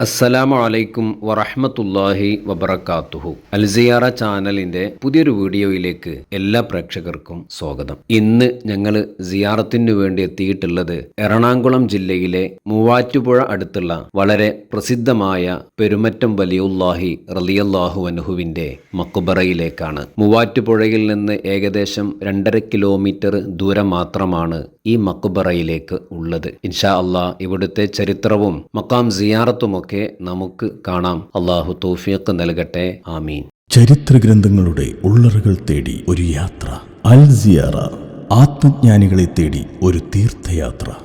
അസ്സലാമു അലൈക്കും വറഹമത്തല്ലാഹി വബറകാതുഹു അൽസിയാറ ചാനലിന്റെ പുതിയൊരു വീഡിയോയിലേക്ക് എല്ലാ പ്രേക്ഷകർക്കും സ്വാഗതം. ഇന്ന് ഞങ്ങൾ സിയാറത്തിനു വേണ്ടി എത്തിയിട്ടുള്ളത് എറണാകുളം ജില്ലയിലെ മൂവാറ്റുപുഴ അടുത്തുള്ള വളരെ പ്രസിദ്ധമായ പെരുമറ്റം വലിയുല്ലാഹി റലിയല്ലാഹു അൻഹുവിന്റെ മക്കുബറയിലേക്കാണ് മൂവാറ്റുപുഴയിൽ നിന്ന് ഏകദേശം രണ്ടര കിലോമീറ്റർ ദൂരം മാത്രമാണ് ഈ മക്കുബറയിലേക്ക് ഉള്ളത്. ഇൻഷാ അള്ളാഹ് ഇവിടുത്തെ ചരിത്രവും മക്കാം സിയാറത്തുമൊക്കെ നമുക്ക് കാണാം. അള്ളാഹു തൗഫീഖ് നൽകട്ടെ. ആമീൻ. ചരിത്ര ഗ്രന്ഥങ്ങളുടെ ഉള്ളറുകൾ തേടി ഒരു യാത്ര. അൽ സിയാറ ആത്മജ്ഞാനികളെ തേടി ഒരു തീർത്ഥയാത്ര.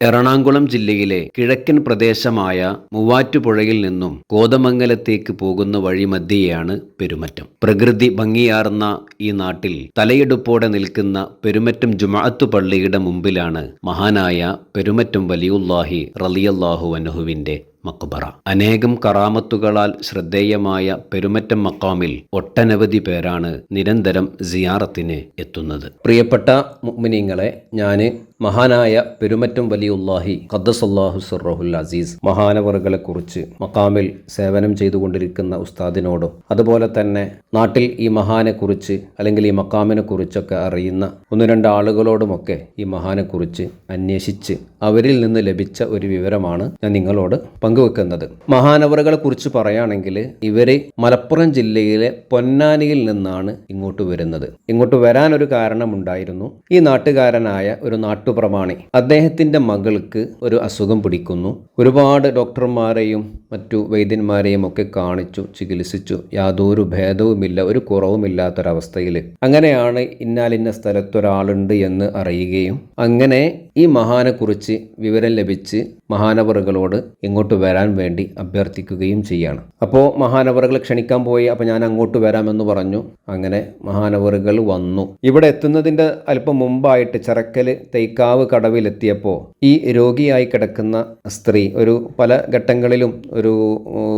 എറണാകുളം ജില്ലയിലെ കിഴക്കൻ പ്രദേശമായ മൂവാറ്റുപുഴയിൽ നിന്നും കോതമംഗലത്തേക്ക് പോകുന്ന വഴി മധ്യയാണ് പെരുമറ്റം. പ്രകൃതി ഭംഗിയാർന്ന ഈ നാട്ടിൽ തലയെടുപ്പോടെ നിൽക്കുന്ന പെരുമറ്റം ജുമാഅത്തു പള്ളിയുടെ മുമ്പിലാണ് മഹാനായ പെരുമറ്റം വലിയുല്ലാഹി റലിയല്ലാഹു അനഹുവിന്റെ മക്ബറ. അനേകം കറാമത്തുകളാൽ ശ്രദ്ധേയമായ പെരുമറ്റം മക്കാമിൽ ഒട്ടനവധി പേരാണ് നിരന്തരം സിയാറത്തിന് എത്തുന്നത്. പ്രിയപ്പെട്ട മുഅ്മിനീങ്ങളെ ഞാൻ മഹാനായ പെരുമറ്റം വലിയുല്ലാഹി ഖദ്ദസല്ലാഹു സുറഹുൽ അസീസ് മഹാനവറുകളെ കുറിച്ച് മക്കാമിൽ സേവനം ചെയ്തുകൊണ്ടിരിക്കുന്ന ഉസ്താദിനോടും അതുപോലെ തന്നെ നാട്ടിൽ ഈ മഹാനെ കുറിച്ച് അല്ലെങ്കിൽ ഈ മക്കാമിനെ കുറിച്ചൊക്കെ അറിയുന്ന ഒന്ന് രണ്ട് ആളുകളോടുമൊക്കെ ഈ മഹാനെ കുറിച്ച് അന്വേഷിച്ച് അവരിൽ നിന്ന് ലഭിച്ച ഒരു വിവരമാണ് ഞാൻ നിങ്ങളോട് പങ്കുവെക്കുന്നത്. മഹാനവറുകളെ കുറിച്ച് പറയുകയാണെങ്കിൽ ഇവർ മലപ്പുറം ജില്ലയിലെ പൊന്നാനിയിൽ നിന്നാണ് ഇങ്ങോട്ട് വരുന്നത്. ഇങ്ങോട്ട് വരാൻ ഒരു കാരണമുണ്ടായിരുന്നു. ഈ നാട്ടുകാരനായ ഒരു നാട്ടുപ്രമാണി അദ്ദേഹത്തിന്റെ മകൾക്ക് ഒരു അസുഖം പിടിക്കുന്നു. ഒരുപാട് ഡോക്ടർമാരെയും മറ്റു വൈദ്യന്മാരെയും ഒക്കെ കാണിച്ചു ചികിത്സിച്ചു. യാതൊരു ഭേദവുമില്ല ഒരു കുറവുമില്ലാത്തൊരവസ്ഥയിൽ അങ്ങനെയാണ് ഇന്നാലിന്ന സ്ഥലത്തൊരാളുണ്ട് എന്ന് അറിയുകയും അങ്ങനെ ഈ മഹാനെക്കുറിച്ച് വിവരം ലഭിച്ച് മഹാനവറുകളോട് ഇങ്ങോട്ട് വരാൻ വേണ്ടി അഭ്യർത്ഥിക്കുകയും ചെയ്യാണ്. അപ്പോൾ മഹാനവറുകൾ ക്ഷണിക്കാൻ പോയി അപ്പോൾ ഞാൻ അങ്ങോട്ട് വരാമെന്ന് പറഞ്ഞു. അങ്ങനെ മഹാനവറുകൾ വന്നു. ഇവിടെ എത്തുന്നതിന്റെ അല്പം മുമ്പായിട്ട് ചിറക്കൽ തൈക്കാവ് കടവിലെത്തിയപ്പോൾ ഈ രോഗിയായി കിടക്കുന്ന സ്ത്രീ ഒരു പല ഘട്ടങ്ങളിലും ഒരു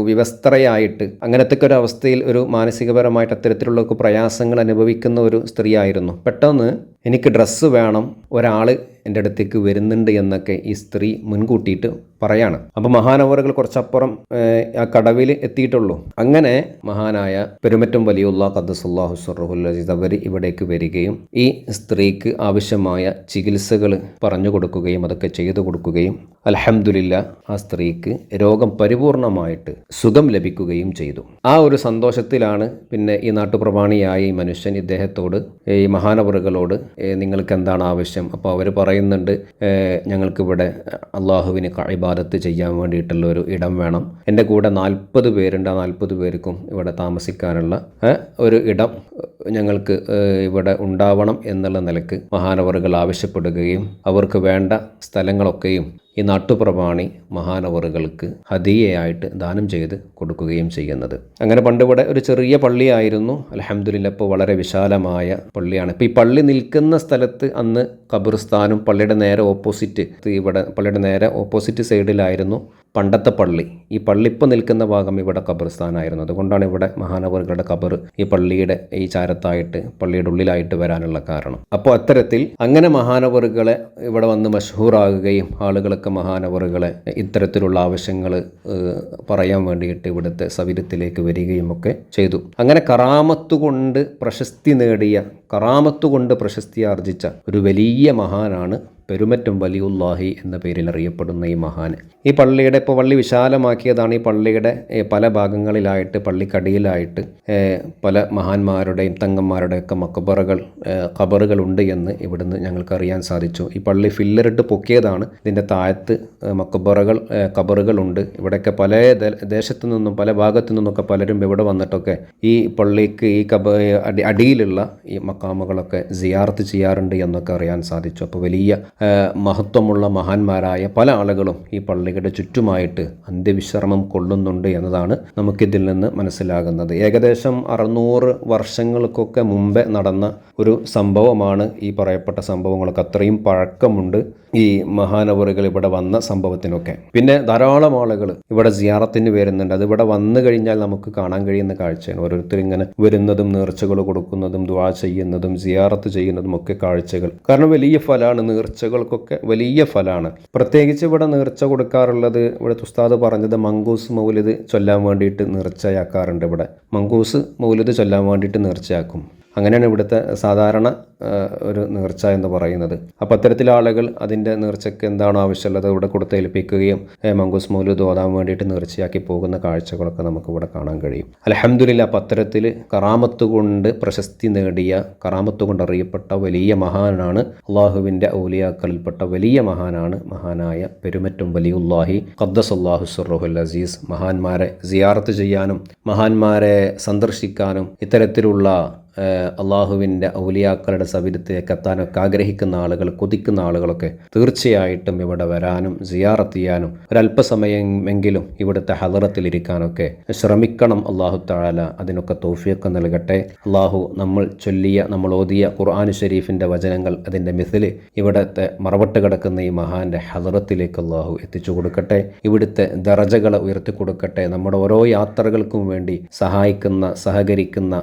വിവസ്ത്രയായിട്ട് അങ്ങനത്തെ ഒരു അവസ്ഥയിൽ ഒരു മാനസികപരമായിട്ട് അത്തരത്തിലുള്ള പ്രയാസങ്ങൾ അനുഭവിക്കുന്ന ഒരു സ്ത്രീയായിരുന്നു. പെട്ടെന്ന് എനിക്ക് ഡ്രസ്സ് വേണം. ഒരാൾ എന്റെ അടുത്തേക്ക് വരുന്നുണ്ട് എന്നൊക്കെ ഈ സ്ത്രീ മുൻകൂട്ടിയിട്ട് പറയാണ്. അപ്പോൾ മഹാനവറുകൾ കുറച്ചപ്പുറം ആ കടവിൽ എത്തിയിട്ടുള്ളൂ. അങ്ങനെ മഹാനായ പെരുമറ്റം വലിയുള്ള ഖദ്ദസുല്ലാഹു സുറഹുൽ അസീസ് അവർ ഇവിടേക്ക് വരികയും ഈ സ്ത്രീക്ക് ആവശ്യമായ ചികിത്സകൾ പറഞ്ഞു കൊടുക്കുകയും അതൊക്കെ ചെയ്തു കൊടുക്കുകയും അലഹമുല്ല ആ സ്ത്രീക്ക് രോഗം പരിപൂർണമായിട്ട് സുഖം ലഭിക്കുകയും ചെയ്തു. ആ ഒരു സന്തോഷത്തിലാണ് പിന്നെ ഈ നാട്ടുപ്രമാണിയായ ഈ മനുഷ്യൻ ഇദ്ദേഹത്തോട് ഈ മഹാനവറുകളോട് നിങ്ങൾക്ക് എന്താണ് ആവശ്യം? അപ്പോൾ അവർ പറയുന്നുണ്ട് ഞങ്ങൾക്കിവിടെ അള്ളാഹുവിന് ഇബാദത്ത് ചെയ്യാൻ വേണ്ടിയിട്ടുള്ള ഒരു ഇടം വേണം. എന്റെ കൂടെ നാൽപ്പത് പേരുണ്ട്. ആ നാൽപ്പത് പേർക്കും ഇവിടെ താമസിക്കാനുള്ള ഒരു ഇടം ഞങ്ങൾക്ക് ഇവിടെ ഉണ്ടാവണം എന്നുള്ള നിലയ്ക്ക് മഹാനവറുകൾ ആവശ്യപ്പെടുകയും അവർക്ക് വേണ്ട സ്ഥലങ്ങളൊക്കെയും ഈ നാട്ടുപ്രമാണി മഹാനവറുകൾക്ക് ഹദിയയായിട്ട് ദാനം ചെയ്ത് കൊടുക്കുകയും ചെയ്യുന്നത്. അങ്ങനെ പണ്ടിവിടെ ഒരു ചെറിയ പള്ളിയായിരുന്നു. അലഹമ്മദില്ല ഇപ്പോൾ വളരെ വിശാലമായ പള്ളിയാണ്. ഇപ്പോൾ ഈ പള്ളി നിൽക്കുന്ന സ്ഥലത്ത് അന്ന് ഖബർസ്ഥാനും പള്ളിയുടെ നേരെ ഓപ്പോസിറ്റ് ഇവിടെ പള്ളിയുടെ നേരെ ഓപ്പോസിറ്റ് സൈഡിലായിരുന്നു പണ്ടത്തെ പള്ളി. ഈ പള്ളി ഇപ്പോൾ നിൽക്കുന്ന ഭാഗം ഇവിടെ ഖബർസ്ഥാനായിരുന്നു അതുകൊണ്ടാണ് ഇവിടെ മഹാനവറുകളുടെ ഖബർ ഈ പള്ളിയുടെ ഈ ചാരത്തായിട്ട് പള്ളിയുടെ ഉള്ളിലായിട്ട് വരാനുള്ള കാരണം. അപ്പോൾ അത്തരത്തിൽ അങ്ങനെ മഹാനവറുകളെ ഇവിടെ വന്ന് മഷഹൂറാകുകയും ആളുകളൊക്കെ മഹാനവറുകളെ ഇത്തരത്തിലുള്ള ആവശ്യങ്ങൾ പറയാൻ വേണ്ടിയിട്ട് ഇവിടുത്തെ സവിരത്തിലേക്ക് വരികയും ഒക്കെ ചെയ്തു. അങ്ങനെ കറാമത്ത് കൊണ്ട് പ്രശസ്തി നേടിയ കറാമത്ത് കൊണ്ട് പ്രശസ്തി ആർജിച്ച ഒരു വലിയ മഹാനാണ് പെരുമറ്റം വലിയുല്ലാഹി എന്ന പേരിൽ അറിയപ്പെടുന്ന ഈ മഹാൻ ഈ പള്ളിയുടെ ഇപ്പോൾ പള്ളി വിശാലമാക്കിയതാണ്. ഈ പള്ളിയുടെ പല ഭാഗങ്ങളിലായിട്ട് പള്ളിക്കടിയിലായിട്ട് പല മഹാന്മാരുടെയും തങ്ങന്മാരുടെയൊക്കെ മക്കബറകൾ ഉണ്ട് ഖബറുകളുണ്ട് എന്ന് ഇവിടുന്ന് ഞങ്ങൾക്ക് അറിയാൻ സാധിച്ചു. ഈ പള്ളി ഫില്ലറിട്ട് പൊക്കിയതാണ്. ഇതിന്റെ താഴത്ത് മക്കബറകൾ ഉണ്ട്. ഖബറുകളുണ്ട് ഇവിടെയൊക്കെ പല ദേശത്തു നിന്നും പല ഭാഗത്തു നിന്നൊക്കെ പലരും ഇവിടെ വന്നിട്ടൊക്കെ ഈ പള്ളിക്ക് ഈ കബ അടിയിലുള്ള ഈ മക്കാമുകളൊക്കെ സിയാർത്ത് ചെയ്യാറുണ്ട് എന്നൊക്കെ അറിയാൻ സാധിച്ചു. അപ്പോൾ വലിയ മഹത്വമുള്ള മഹാന്മാരായ പല ആളുകളും ഈ പള്ളിയുടെ ചുറ്റുമായിട്ട് അന്ത്യവിശ്രമം കൊള്ളുന്നുണ്ട് എന്നതാണ് നമുക്കിതിൽ നിന്ന് മനസ്സിലാകുന്നത്. ഏകദേശം അറുന്നൂറ് വർഷങ്ങൾക്കൊക്കെ മുമ്പേ നടന്ന ഒരു സംഭവമാണ് ഈ പറയപ്പെട്ട സംഭവങ്ങളൊക്കെ. അത്രയും പഴക്കമുണ്ട്. ഈ മഹാനവറുകൾ ഇവിടെ വന്ന സംഭവത്തിനൊക്കെ. പിന്നെ ധാരാളം ആളുകൾ ഇവിടെ സിയാറത്തിന് വരുന്നുണ്ട് അത് ഇവിടെ വന്നു കഴിഞ്ഞാൽ നമുക്ക് കാണാൻ കഴിയുന്ന കാഴ്ചയാണ്. ഓരോരുത്തർ ഇങ്ങനെ വരുന്നതും നേർച്ചകൾ കൊടുക്കുന്നതും ദ്വാ ചെയ്യുന്നതും സിയാറത്ത് ചെയ്യുന്നതും ഒക്കെ കാഴ്ചകൾ. കാരണം വലിയ ഫലമാണ് നേർച്ചകൾക്കൊക്കെ വലിയ ഫലമാണ് പ്രത്യേകിച്ച് ഇവിടെ നേർച്ച കൊടുക്കാറുള്ളത് ഇവിടെ ഉസ്താദ് പറഞ്ഞത് മങ്കൂസ് മൗലിദ് ചൊല്ലാൻ വേണ്ടിയിട്ട് നേർച്ചയാക്കാറുണ്ട് ഇവിടെ. മങ്കൂസ് മൗലിദ് ചൊല്ലാൻ വേണ്ടിയിട്ട് നേർച്ചയാക്കും. അങ്ങനെയാണ് ഇവിടുത്തെ സാധാരണ ഒരു നേർച്ച എന്ന് പറയുന്നത്. അപ്പോൾ അത്തരത്തിലെ ആളുകൾ അതിന്റെ നേർച്ചയ്ക്ക് എന്താണോ ആവശ്യമുള്ളത് ഇവിടെ കൊടുത്ത് ഏൽപ്പിക്കുകയും മങ്കൂസ് മൗലൂദ് ഓതാൻ വേണ്ടിയിട്ട് നേർച്ചയാക്കി പോകുന്ന കാഴ്ചകളൊക്കെ നമുക്ക് ഇവിടെ കാണാൻ കഴിയും. അലഹമ്മദില്ല അപ്പം അത്തരത്തിൽ കറാമത്ത് കൊണ്ട് പ്രശസ്തി നേടിയ കറാമത്ത് കൊണ്ട് അറിയപ്പെട്ട വലിയ മഹാനാണ് അള്ളാഹുവിന്റെ ഔലിയാക്കളിൽപ്പെട്ട വലിയ മഹാനാണ് മഹാനായ പെരുമറ്റും വലിയുല്ലാഹി ഖദ്ദസല്ലാഹു സുറഹുൽ അസീസ്. മഹാന്മാരെ സിയാറത്ത് ചെയ്യാനും മഹാന്മാരെ സന്ദർശിക്കാനും ഇത്തരത്തിലുള്ള അള്ളാഹുവിന്റെ ഔലിയാക്കളുടെ സവിധത്തിലേക്ക് എത്താനൊക്കെ ആഗ്രഹിക്കുന്ന ആളുകൾ കൊതിക്കുന്ന ആളുകളൊക്കെ തീർച്ചയായിട്ടും ഇവിടെ വരാനും സിയാറത്ത് ചെയ്യാനും ഒരല്പസമയമെങ്കിലും ഇവിടുത്തെ ഹലറത്തിലിരിക്കാനൊക്കെ ശ്രമിക്കണം. അള്ളാഹു താല അതിനൊക്കെ തോഫിയൊക്കെ നൽകട്ടെ. അള്ളാഹു നമ്മൾ ചൊല്ലിയ നമ്മൾ ഓതിയ ഖുർആൻ ഷെരീഫിന്റെ വചനങ്ങൾ അതിന്റെ മിഥിൽ ഇവിടുത്തെ മറവട്ട് കിടക്കുന്ന ഈ മഹാന്റെ ഹലറത്തിലേക്ക് അള്ളാഹു എത്തിച്ചു കൊടുക്കട്ടെ. ഇവിടുത്തെ ദറജകളെ ഉയർത്തി കൊടുക്കട്ടെ. നമ്മുടെ ഓരോ യാത്രകൾക്കും വേണ്ടി സഹായിക്കുന്ന സഹകരിക്കുന്ന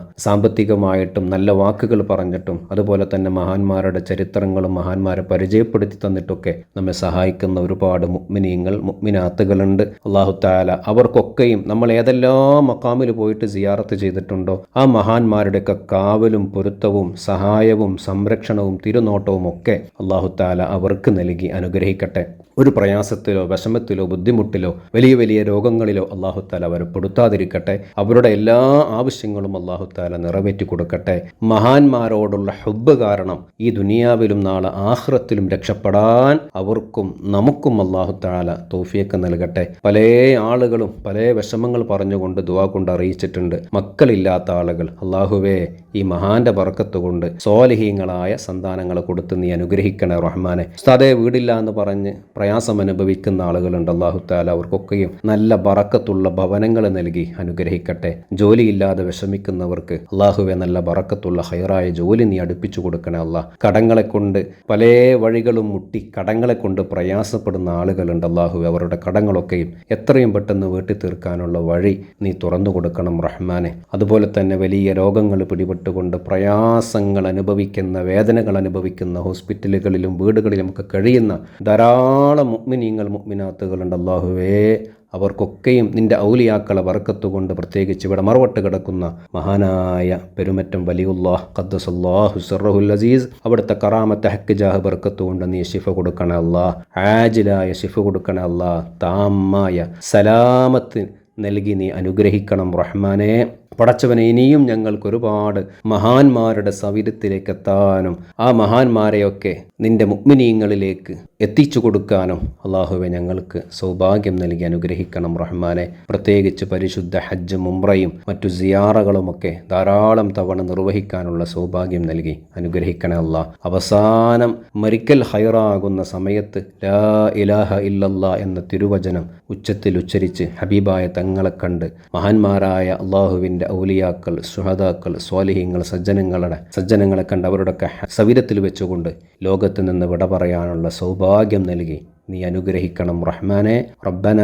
സാമ്പത്തികമായിട്ടും നല്ല വാക്കുകൾ പറഞ്ഞിട്ടും അതുപോലെ തന്നെ മഹാന്മാരുടെ ചരിത്രങ്ങളും മഹാന്മാരെ പരിചയപ്പെടുത്തി തന്നിട്ടൊക്കെ നമ്മെ സഹായിക്കുന്ന ഒരുപാട് മുഗ്മിനീങ്ങൾ മുഗ്മിനാത്തുകളുണ്ട്. അള്ളാഹു താല അവർക്കൊക്കെയും നമ്മൾ ഏതെല്ലാം മക്കാമിൽ പോയിട്ട് സിയാറത്ത് ചെയ്തിട്ടുണ്ടോ ആ മഹാന്മാരുടെയൊക്കെ കാവലും പൊരുത്തവും സഹായവും സംരക്ഷണവും തിരുനോട്ടവും ഒക്കെ അള്ളാഹു താല അവർക്ക് നൽകി അനുഗ്രഹിക്കട്ടെ. ഒരു പ്രയാസത്തിലോ വിഷമത്തിലോ ബുദ്ധിമുട്ടിലോ വലിയ വലിയ രോഗങ്ങളിലോ അള്ളാഹു താല അവരെ പെടുത്താതിരിക്കട്ടെ. അവരുടെ എല്ലാ ആവശ്യങ്ങളും അള്ളാഹു താല നിറവേറ്റി കൊടുക്കട്ടെ മഹാന്മാരോടുള്ള ഹുബ് കാരണം ഈ ദുനിയാവിലും നാളെ ആഹ്റത്തിലും രക്ഷപ്പെടാൻ അവർക്കും നമുക്കും അള്ളാഹു താല തോഫിയൊക്കെ നൽകട്ടെ. പല ആളുകളും പല വിഷമങ്ങൾ പറഞ്ഞുകൊണ്ട് ദുവാ കൊണ്ട് അറിയിച്ചിട്ടുണ്ട്. മക്കളില്ലാത്ത ആളുകൾ അള്ളാഹുവേ ഈ മഹാന്റെ പറക്കത്ത് കൊണ്ട് സ്വാലിഹീങ്ങളായ സന്താനങ്ങളെ കൊടുത്ത് നീ അനുഗ്രഹിക്കണേ റഹ്മാനെ. ഉസ്താദേ വീടില്ല എന്ന് പറഞ്ഞ് പ്രയാസം അനുഭവിക്കുന്ന ആളുകളുണ്ട് അള്ളാഹു താല അവർക്കൊക്കെയും നല്ല ബറക്കത്തുള്ള ഭവനങ്ങൾ നൽകി അനുഗ്രഹിക്കട്ടെ. ജോലിയില്ലാതെ വിഷമിക്കുന്നവർക്ക് അള്ളാഹുവെ നല്ല ബറക്കത്തുള്ള ഹൈറായ ജോലി നീ അടുപ്പിച്ചു കൊടുക്കണേ അല്ല. കടങ്ങളെ കൊണ്ട് പല വഴികളും മുട്ടി കടങ്ങളെ കൊണ്ട് പ്രയാസപ്പെടുന്ന ആളുകളുണ്ട് അള്ളാഹു അവരുടെ കടങ്ങളൊക്കെയും എത്രയും പെട്ടെന്ന് വീട്ടി തീർക്കാനുള്ള വഴി നീ തുറന്നു കൊടുക്കണം റഹ്മാനെ. അതുപോലെ തന്നെ വലിയ രോഗങ്ങൾ പിടിപെട്ടുകൊണ്ട് പ്രയാസങ്ങൾ അനുഭവിക്കുന്ന വേദനകൾ അനുഭവിക്കുന്ന ഹോസ്പിറ്റലുകളിലും വീടുകളിലും ഒക്കെ കഴിയുന്ന ധാരാളം മുഗ്മിനീങ്ങൾ മുഗ്മിനാത്തുകളുണ്ട് അള്ളാഹുവേ അവർക്കൊക്കെയും നിന്റെ ഔലിയാക്കളെ വറക്കത്തുകൊണ്ട് പ്രത്യേകിച്ച് ഇവിടെ മറുവട്ട് കിടക്കുന്ന മഹാനായ പെരുമറ്റം വലിയുല്ലാഹ് ഖദ്ദസല്ലാഹു സിറഹുൽ അസീസ് അവിടുത്തെ കറാമത്തെ ഹക്ക് ജാഹ് ബർക്കത്തുകൊണ്ട് നീ ഷിഫ കൊടുക്കണ അല്ലാ ആജിലായ ഷിഫ കൊടുക്കണ അല്ലാ താമായ സലാമത്ത് നൽകി നീ അനുഗ്രഹിക്കണം റഹ്മാനെ. പടച്ചവനെ ഇനിയും ഞങ്ങൾക്ക് ഒരുപാട് മഹാന്മാരുടെ സവിധത്തിലേക്ക് എത്താനും ആ മഹാന്മാരെയൊക്കെ നിന്റെ മുഗ്മിനീങ്ങളിലേക്ക് എത്തിച്ചു കൊടുക്കാനും അള്ളാഹുവെ ഞങ്ങൾക്ക് സൗഭാഗ്യം നൽകി അനുഗ്രഹിക്കണം. റഹ്മാനെ പ്രത്യേകിച്ച് പരിശുദ്ധ ഹജ്ജ് മുംറയും മറ്റു സിയാറകളുമൊക്കെ ധാരാളം തവണ നിർവഹിക്കാനുള്ള സൗഭാഗ്യം നൽകി അനുഗ്രഹിക്കണേ അല്ല അവസാനം മരിക്കൽ ഹൈറാകുന്ന സമയത്ത് ലാ ഇലാഹ ഇല്ലല്ലാ എന്ന തിരുവചനം ഉച്ചത്തിൽ ഉച്ചരിച്ച് ഹബീബായ തങ്ങളെ കണ്ട് മഹാന്മാരായ അള്ളാഹുവിന്റെ ഔലിയാക്കൾ സുഹദാക്കൾ സ്വാലിഹ്യങ്ങൾ സജ്ജനങ്ങളുടെ സജ്ജനങ്ങളെ കണ്ട് അവരുടെയൊക്കെ സവിരത്തിൽ വെച്ചുകൊണ്ട് ലോകത്ത് നിന്ന് വിട പറയാനുള്ള സൗഭാഗ്യം നൽകി. നീ അനുഗ്രഹിക്കണം റഹ്മാനെ. റബ്ബന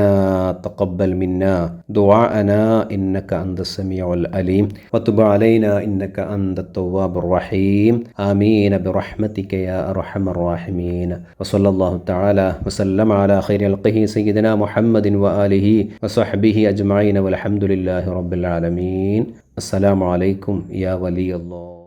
തഖബ്ബൽ മിന്ന ദുആഅന ഇന്നക അന്ത സമീഉൽ അലീം. വതുബ് അലൈന ഇന്നക അന്ത തവ്വാബുർ റഹീം. ആമീൻ ബിറഹ്മതിക യാ അർഹമർ റഹീമീൻ. വസല്ലല്ലാഹു തആല വസല്ലമ അലാ ഖൈരി ഖൽഖിഹി സയ്യിദന മുഹമ്മദിൻ വആലിഹി വസഹ്ബിഹി അജ്മഈൻ. വൽഹംദുലില്ലാഹി റബ്ബിൽ ആലമീൻ. അസ്സലാമു അലൈക്കും യാ വലിയല്ലാഹ്